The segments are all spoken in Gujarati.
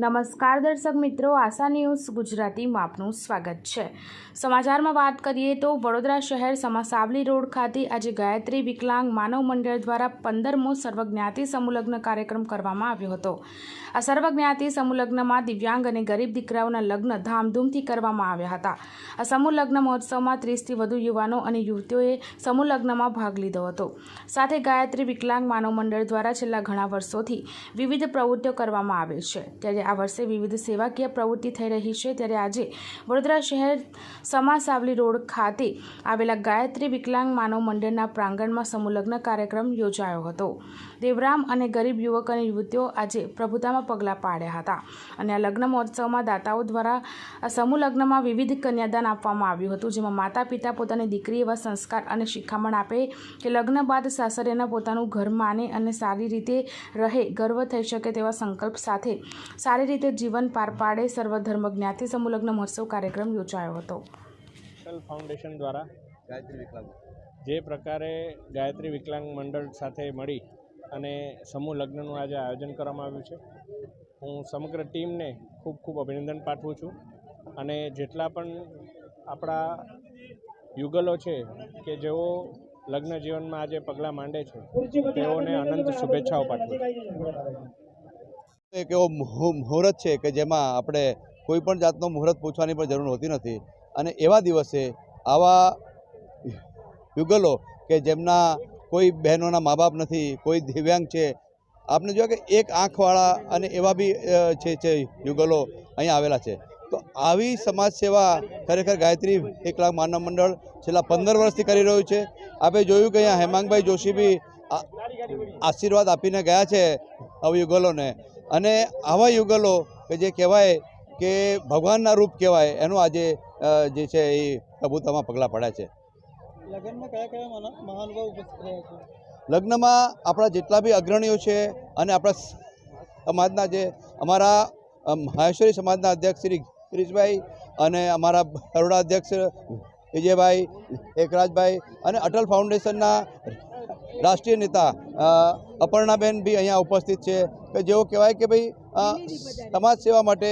નમસ્કાર દર્શક મિત્રો, આશા ન્યૂઝ ગુજરાતીમાં આપનું સ્વાગત છે. સમાચારમાં વાત કરીએ તો વડોદરા શહેર સમાસાવલી રોડ ખાતે આજે ગાયત્રી વિકલાંગ માનવ મંડળ દ્વારા પંદરમો સર્વજ્ઞાતિ સમુલગ્ન કાર્યક્રમ કરવામાં આવ્યો હતો. આ સર્વજ્ઞાતિ સમુલગ્નમાં દિવ્યાંગ અને ગરીબ દીકરાઓના લગ્ન ધામધૂમથી કરવામાં આવ્યા હતા. આ સમૂહલગ્ન મહોત્સવમાં ત્રીસથી વધુ યુવાનો અને યુવતીઓએ સમૂહલગ્નમાં ભાગ લીધો હતો. સાથે ગાયત્રી વિકલાંગ માનવ મંડળ દ્વારા છેલ્લા ઘણા વર્ષોથી વિવિધ પ્રવૃત્તિઓ કરવામાં આવે છે. ત્યારે આ વર્ષે વિવિધ સેવાકીય પ્રવૃત્તિ થઈ રહી છે. ત્યારે આજે વડોદરા શહેર સમાસાવલી રોડ ખાતે આવેલા ગાયત્રી વિકલાંગ માનવ મંડળના પ્રાંગણમાં સમૂહલગ્ન કાર્યક્રમ યોજાયો હતો. દેવરામ અને ગરીબ યુવક અને યુવતીઓ આજે પ્રભુતામાં પગલાં પાડ્યા હતા અને આ લગ્ન મહોત્સવમાં દાતાઓ દ્વારા આ વિવિધ કન્યાદાન આપવામાં આવ્યું હતું, જેમાં માતા પિતા પોતાની દીકરી એવા સંસ્કાર અને શિખામણ આપે કે લગ્ન બાદ સાસરેના પોતાનું ઘર માને અને સારી રીતે રહે, ગર્વ થઈ શકે તેવા સંકલ્પ સાથે સારી રીતે જીવન પાર પાડે સર્વધર્મ જ્ઞાતિ સમુલગ્ન મહોત્સવ કાર્યક્રમ યોજાયો હતો. ફાઉન્ડેશન દ્વારા ગાયત્રી વિકલાંગ. જે પ્રકારે ગાયત્રી વિકલાંગ મંડળ સાથે મળી અને સમૂહ લગ્નનું આજે આયોજન કરવામાં આવ્યું છે. હું સમગ્ર ટીમને ખૂબ ખૂબ અભિનંદન પાઠવું છું અને જેટલા પણ આપણા યુગલો છે કે જેઓ લગ્ન જીવનમાં આજે પગલાં માંડે છે તેઓને અનંત શુભેચ્છાઓ પાઠવું છું. એક એવો મુહૂર્ત છે કે જેમાં આપણે કોઈ પણ જાતનો મુહૂર્ત પૂછવાની પણ જરૂર હોતી નથી. અને એવા દિવસે આવા યુગલો કે જેમના કોઈ બહેનોના મા બાપ નથી, કોઈ દિવ્યાંગ છે આપણે જોયા કે એક આંખવાળા અને એવા બી છે છે યુગલો અહીંયા આવેલા છે. તો આવી સમાજ સેવા ખરેખર ગાયત્રી એકલાખ માનવ મંડળ છેલ્લા પંદર વર્ષથી કરી રહ્યું છે. આપણે જોયું કે અહીંયા હેમાંગભાઈ જોશી બી આશીર્વાદ આપીને ગયા છે અવયુગલોને યુગલોને. અને આવા યુગલો કે જે કહેવાય કે ભગવાનના રૂપ કહેવાય એનું આજે જે છે એ પ્રભુતામાં પગલાં પડ્યા છે. લગ્નમાં આપણા જેટલા બી અગ્રણીઓ છે અને આપણા સમાજના જે અમારા મહેશ્વરી સમાજના અધ્યક્ષ શ્રી ગિરીશભાઈ અને અમારા બરોડા અધ્યક્ષ વિજયભાઈ એકરાજભાઈ અને અટલ ફાઉન્ડેશનના રાષ્ટ્રીય નેતા અપર્ણાબેન બી અહીંયા ઉપસ્થિત છે. કે જેઓ કહેવાય કે ભાઈ સમાજ સેવા માટે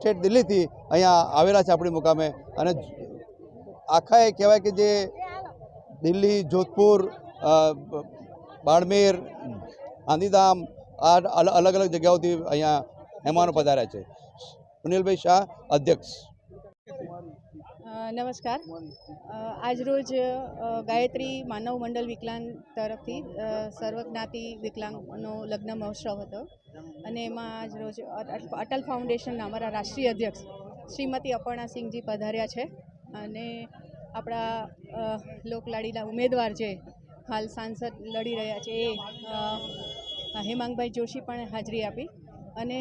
ઠેઠ દિલ્હીથી અહીંયા આવેલા છે આપણી મુકામે. અને આખા એ કહેવાય કે જે દિલ્હી, જોધપુર બાડમેર, ગાંધીધામ, આ અલગ અલગ જગ્યાઓથી અહીંયા મહેમાનો પધાર્યા છે. સુનિલભાઈ શાહ અધ્યક્ષ. નમસ્કાર. આજરોજ ગાયત્રી માનવ મંડળ વિકલાંગ તરફથી સર્વજ્ઞાતિ વિકલાંગનો લગ્ન મહોત્સવ હતો. અને એમાં આજરોજ અટલ ફાઉન્ડેશનના અમારા રાષ્ટ્રીય અધ્યક્ષ શ્રીમતી અપર્ણા સિંહજી પધાર્યા છે. અને આપણા લોકલાડીલા ઉમેદવાર જે હાલ સાંસદ લડી રહ્યા છે એ હેમાંગભાઈ જોશી પણ હાજરી આપી. અને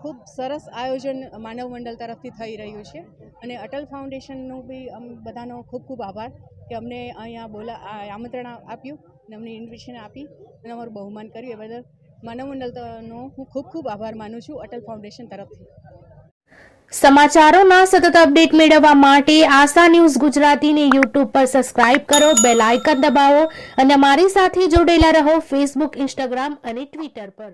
ખૂબ સરસ આયોજન માનવ મંડળ તરફથી થઈ રહ્યું છે. અને અટલ ફાઉન્ડેશનનું બી બધાનો ખૂબ ખૂબ આભાર કે અમને અહીંયા બોલા આમંત્રણ આપ્યું અને અમને ઇન્વિટેશન આપી અને અમારું બહુમાન કર્યું. એ બદલ માનવ મંડળનો હું ખૂબ ખૂબ આભાર માનું છું અટલ ફાઉન્ડેશન તરફથી. સમાચારોના સતત અપડેટ મેળવવા માટે આશા ન્યૂઝ ગુજરાતીને યુટ્યુબ પર સબસ્ક્રાઇબ કરો, બેલ આઇકન દબાવો અને અમારી સાથે જોડેલા રહો ફેસબુક ઇન્સ્ટાગ્રામ અને ટ્વિટર પર.